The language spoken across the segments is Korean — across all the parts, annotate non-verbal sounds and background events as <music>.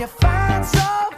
you find so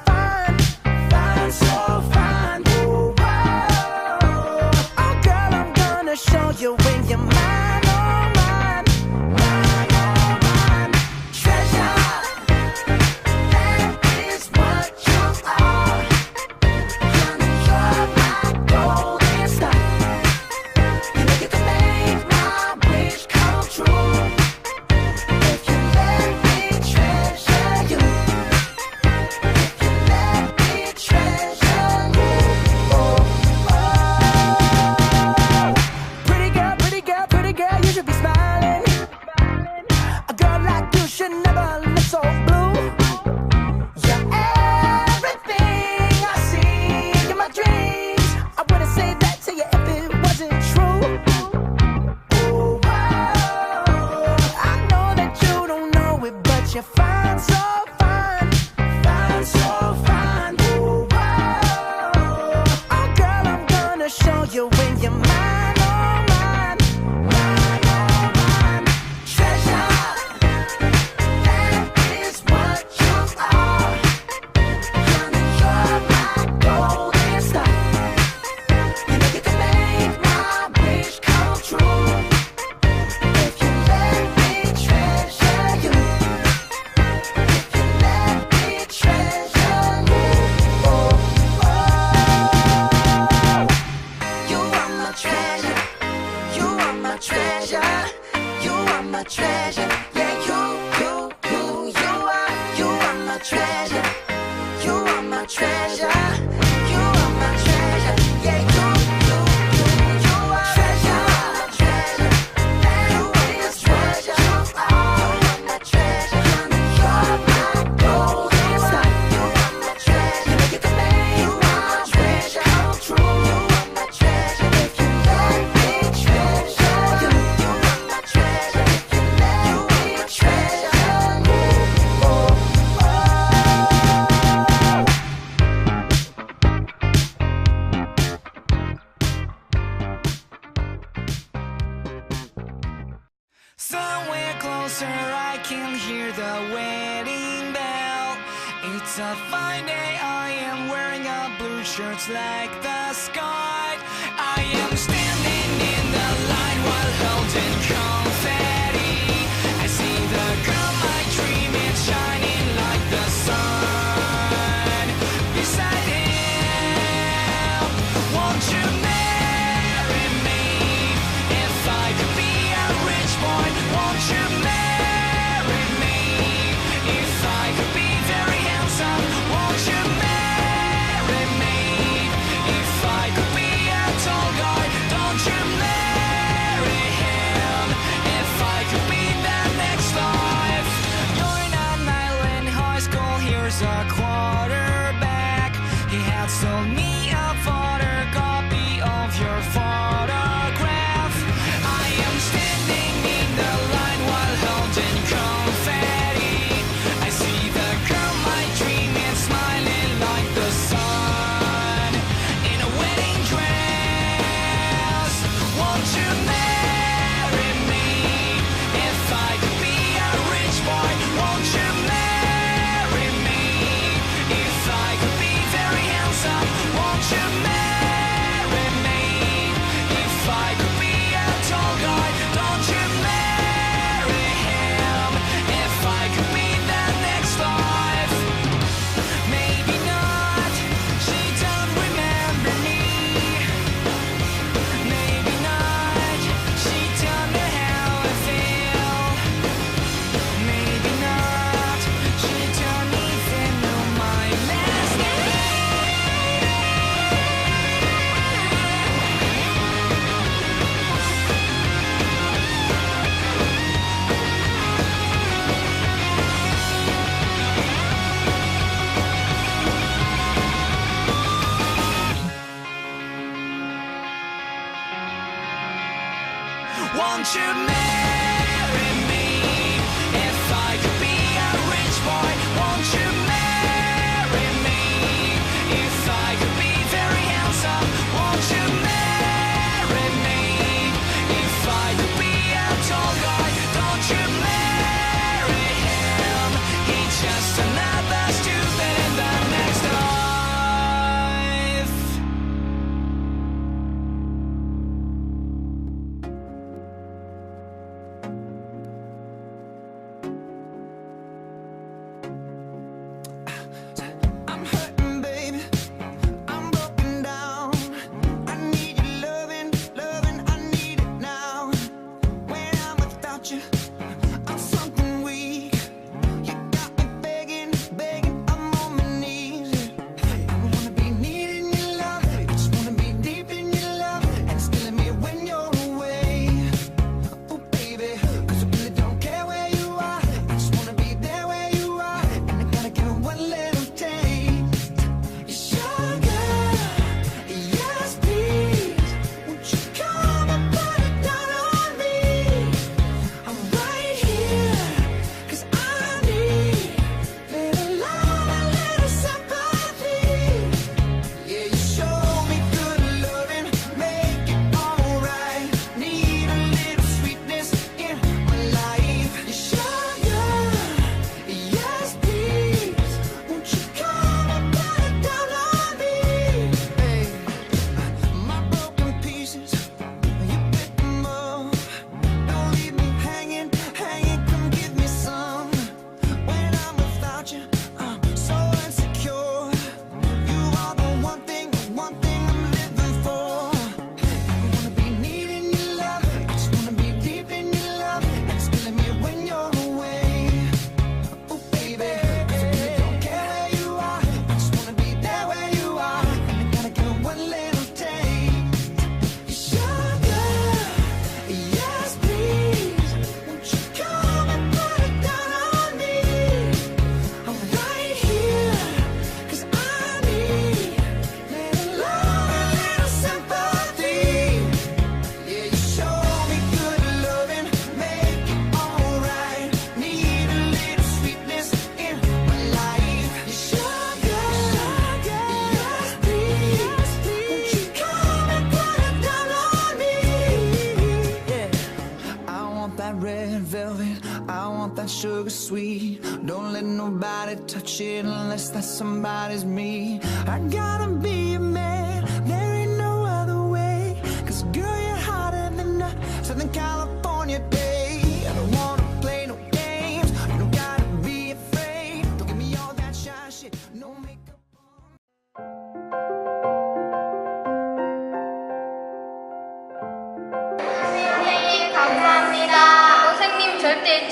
sugar sweet. Don't let nobody touch it unless that somebody's me. I gotta be a man, there ain't no other way. Cause girl, you're hotter than a Southern California day. I don't wanna play no games, you don't gotta be afraid. Don't give me all that shy shit, no makeup.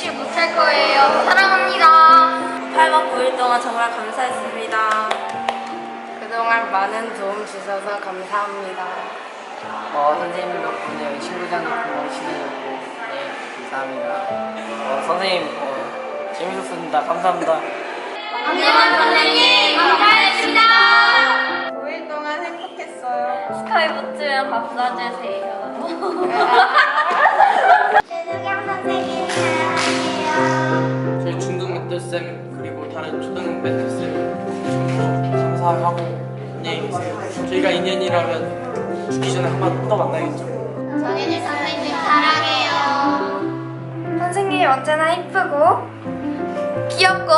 잊지 못할 거예요. 사랑합니다. 8박 9일 동안 정말 감사했습니다. 그동안 많은 도움 주셔서 감사합니다. 어, 선생님 덕분에 친구장도 금방 친해졌고, 네, 감사합니다. 어, 선생님, 어, 재밌었습니다. 감사합니다. 안녕 선생님 감사했습니다. 9일 동안 행복했어요. 스카이보트랑 밥 사주세요. 최수경 선생님 멘토쌤, 그리고 다른 초등 멘토쌤 전부 감사하고, 안녕히 계세요. 저희가 인연이라면 죽기 전에 한 번 또 만나겠죠. 정현이 선생님 사랑해요. 선생님 언제나 이쁘고 귀엽고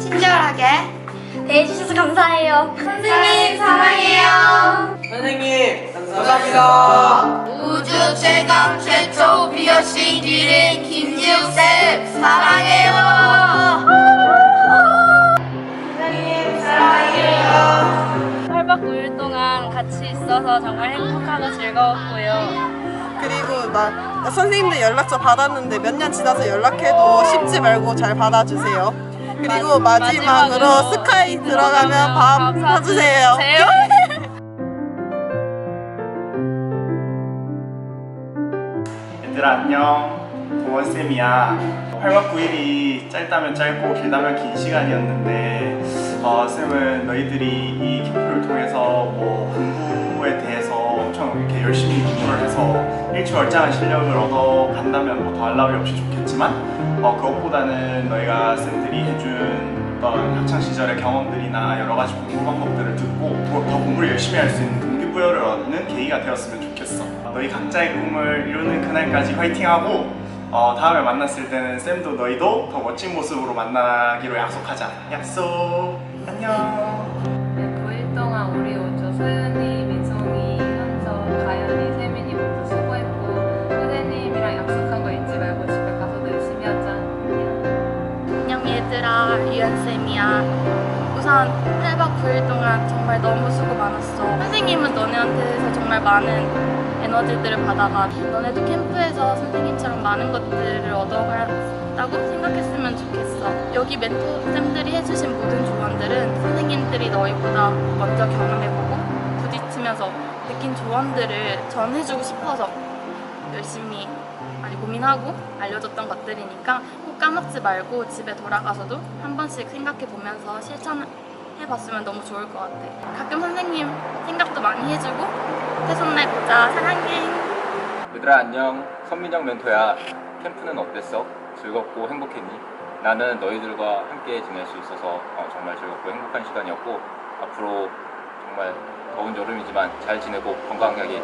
친절하게 대해주셔서 감사해요. 선생님 사랑해요. 선생님, 감사합니다. 우주 최강 최초 비어싱 기린 김지우쌤 사랑해요. 8박 9일 동안 같이 있어서 정말 행복하고 즐거웠고요. 그리고 나, 나 선생님들 연락처 받았는데 몇 년 지나서 연락해도 쉽지 말고 잘 받아주세요. 그리고 마- 마지막으로, 마지막으로 스카이 들어가면 밥밥 사주세요. <laughs> 얘들아 안녕 도원쌤이야 8박 9일이 짧다면 짧고 길다면 긴 시간이었는데 어, 쌤은 너희들이 이 캠프를 통해서 뭐 공부에 대해서 엄청 이렇게 열심히 공부를 해서 일취월장한 실력을 얻어 간다면 뭐 더할 나위 없이 좋겠지만 어, 그것보다는 너희가 쌤들이 해준 어떤 학창시절의 경험들이나 여러 가지 공부 방법들을 듣고 더, 더 공부를 열심히 할 수 있는 동기부여를 얻는 계기가 되었으면 좋겠어. 너희 각자의 꿈을 이루는 그날까지 화이팅하고 어, 다음에 만났을 때는 쌤도 너희도 더 멋진 모습으로 만나기로 약속하자. 약속. 안녕. 네, 9일 동안 우리 우주 소연이, 민송이, 현서, 가연이, 세민이 모두 수고했고 선생님이랑 약속한 거 잊지 말고 집에 가서도 열심히 하자. 안녕 얘들아 유연쌤이야 우선 8박 9일 동안 정말 너무 수고 많았어 선생님은 너네한테서 정말 많은 에너지들을 받아가 너네도 캠프에서 선생님처럼 많은 것들을 얻어갔다고 생각했으면 좋겠어. 여기 멘토쌤들이 해주신 모든 조언들은 선생님들이 너희보다 먼저 경험해보고 부딪히면서 느낀 조언들을 전해주고 싶어서 열심히 많이 고민하고 알려줬던 것들이니까 꼭 까먹지 말고 집에 돌아가서도 한 번씩 생각해 보면서 실천 해 봤으면 너무 좋을 것 같아. 가끔 선생님 생각도 많이 해주고 태손날 보자. 사랑해. 얘들아 안녕 선민정 멘토야 캠프는 어땠어? 즐겁고 행복했니? 나는 너희들과 함께 지낼 수 있어서 어, 정말 즐겁고 행복한 시간이었고 앞으로 정말 더운 여름이지만 잘 지내고 건강하게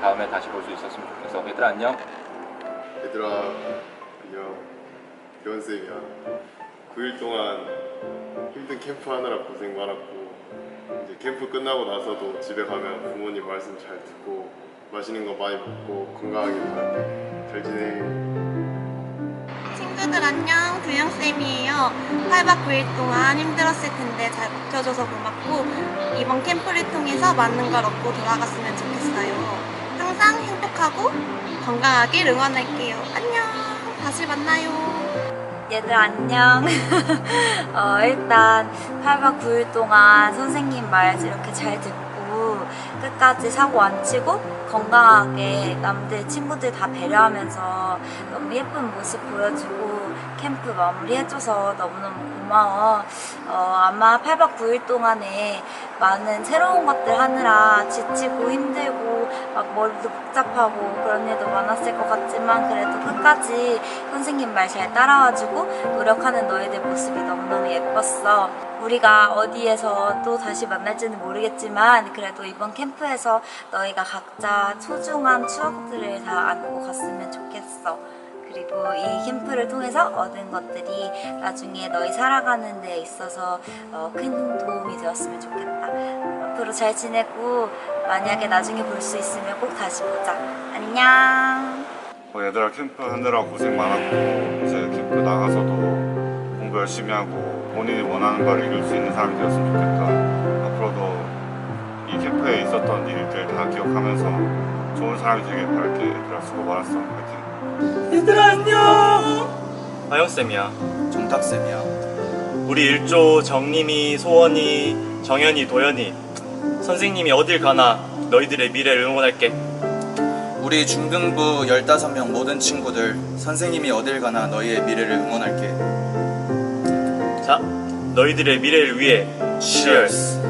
다음에 다시 볼 수 있었으면 좋겠어 얘들아 안녕 얘들아 안녕 교원쌤이야 9일 동안 힘든 캠프 하느라 고생 많았고 이제 캠프 끝나고 나서도 집에 가면 부모님 말씀 잘 듣고 맛있는 거 많이 먹고 건강하게 잘 지내 친구들 안녕. 두영쌤이에요. 8박 9일 동안 힘들었을 텐데 잘 버텨줘서 고맙고 이번 캠프를 통해서 많은 걸 얻고 돌아갔으면 좋겠어요. 항상 행복하고 건강하길 응원할게요. 안녕. 다시 만나요 얘들 안녕. <laughs> 어, 일단 8박 9일 동안 선생님 말 이렇게 잘 듣고 끝까지 사고 안 치고 건강하게 남들 친구들 다 배려하면서 너무 예쁜 모습 보여주고 캠프 마무리해줘서 너무너무 고마워. 어, 아마 8박 9일 동안에 많은 새로운 것들 하느라 지치고 힘들고 막 머리도 복잡하고 그런 일도 많았을 것 같지만 그래도 끝까지 선생님 말 잘 따라와주고 노력하는 너희들 모습이 너무너무 예뻤어. 우리가 어디에서 또 다시 만날지는 모르겠지만 그래도 이번 캠프에서 너희가 각자 소중한 추억들을 다 안고 갔으면 좋겠어. 그리고 이 캠프를 통해서 얻은 것들이 나중에 너희 살아가는 데 있어서 어, 큰 도움이 되었으면 좋겠다. 앞으로 잘 지내고 만약에 나중에 볼 수 있으면 꼭 다시 보자. 안녕. 뭐 얘들아 캠프 하느라 고생 많았고 이제 캠프 나가서도 공부 열심히 하고 본인이 원하는 걸 이룰 수 있는 사람이 되었으면 좋겠다. 앞으로도 이 캠프에 있었던 일들 다 기억하면서 좋은 사람이 되길 바랄게. 얘들아 수고 많았어. 파이팅. 얘들아 안녕. 하영쌤이야. 정탁쌤이야. 우리 일조 정림이 소원이 정현이 도현이. 선생님이 어딜 가나 너희들의 미래를 응원할게. 우리 중등부 15명 모든 친구들 선생님이 어딜 가나 너희의 미래를 응원할게. 자 너희들의 미래를 위해 Cheers